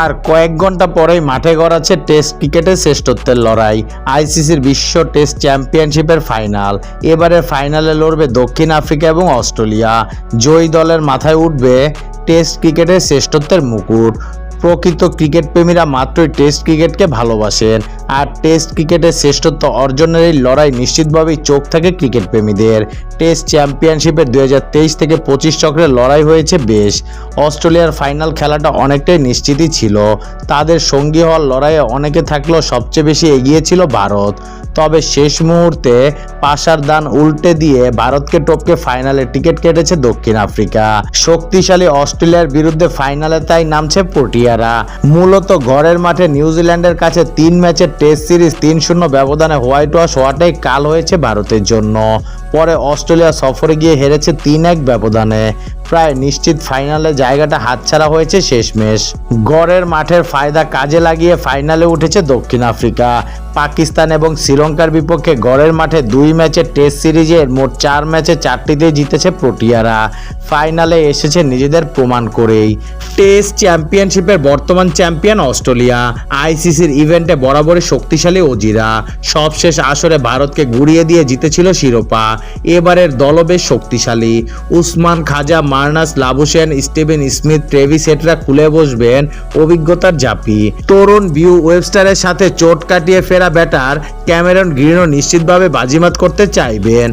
আর কয়েক ঘণ্টা পরেই মাঠে গড়াচ্ছে টেস্ট ক্রিকেটের শ্রেষ্ঠত্বের লড়াই। আইসিসির বিশ্ব টেস্ট চ্যাম্পিয়নশিপের ফাইনাল। এবারের ফাইনালে লড়বে দক্ষিণ আফ্রিকা এবং অস্ট্রেলিয়া। জয়ী দলের মাথায় উঠবে টেস্ট ক্রিকেটের শ্রেষ্ঠত্বের মুকুট। প্রকৃত ক্রিকেট প্রেমীরা মাত্রই টেস্ট ক্রিকেটকে ভালোবাসেন। আর টেস্ট ক্রিকেটের শ্রেষ্ঠত্ব অর্জনের এই লড়াই নিশ্চিতভাবেই চোখ থাকে ক্রিকেট প্রেমীদের। টেস্ট চ্যাম্পিয়নশিপের দু হাজার তেইশ থেকে পঁচিশ চক্রের লড়াই হয়েছে বেশ। অস্ট্রেলিয়ার ফাইনাল খেলাটা অনেকটাই নিশ্চিতই ছিল। তাদের সঙ্গী হওয়ার লড়াইয়ে অনেকে থাকলেও সবচেয়ে বেশি এগিয়ে ছিল ভারত। তবে শেষ মুহূর্তে পাশার দান উল্টে দিয়ে ভারতকে টপকে ফাইনালে টিকিট কেটেছে দক্ষিণ আফ্রিকা। শক্তিশালী অস্ট্রেলিয়ার বিরুদ্ধে ফাইনালে তাই নামছে প্রোটিয়ারা মূলত ঘরের মাঠে নিউজিল্যান্ডের কাছে তিন ম্যাচের টেস্ট সিরিজ তিন শূন্য ব্যবধানে হোয়াইট ওয়াশ হওয়াটাই কাল হয়েছে ভারতের জন্য। পরে অস্ট্রেলিয়া সফরে গিয়ে হেরেছে তিন এক ব্যবধানে। প্রায় নিশ্চিত ফাইনালে জায়গাটা হাতছাড়া হয়েছে শেষমেশ। গড়ের মাঠের ফায়দা কাজে লাগিয়ে ফাইনালে উঠেছে দক্ষিণ আফ্রিকা। পাকিস্তান এবং শ্রীলঙ্কার বিপক্ষে গড়ের মাঠে দুই ম্যাচের টেস্ট সিরিজের মোট চার ম্যাচে চারটিতে জিতেছে প্রোটিয়ারা। ফাইনালে এসেছে নিজেদের প্রমাণ করেই। টেস্ট চ্যাম্পিয়নশিপের বর্তমান চ্যাম্পিয়ন অস্ট্রেলিয়া। আইসিসির ইভেন্টে বরাবরই শক্তিশালী অজিরা সবশেষ আসরে ভারতকে গুড়িয়ে দিয়ে জিতেছিল শিরোপা। এবারের দলও বেশ শক্তিশালী। Usman Khawaja, Marnus Labuschagne Steven Smith Travis এটরা খুলে বসবেন অভিজ্ঞতার জাপি তরুণ বিউ ওয়েবস্টারের সাথে চোট কাটিয়ে ফেরা ব্যাটার ক্যামেরন গ্রিনও নিশ্চিতভাবে বাজিমাত করতে চাইবেন।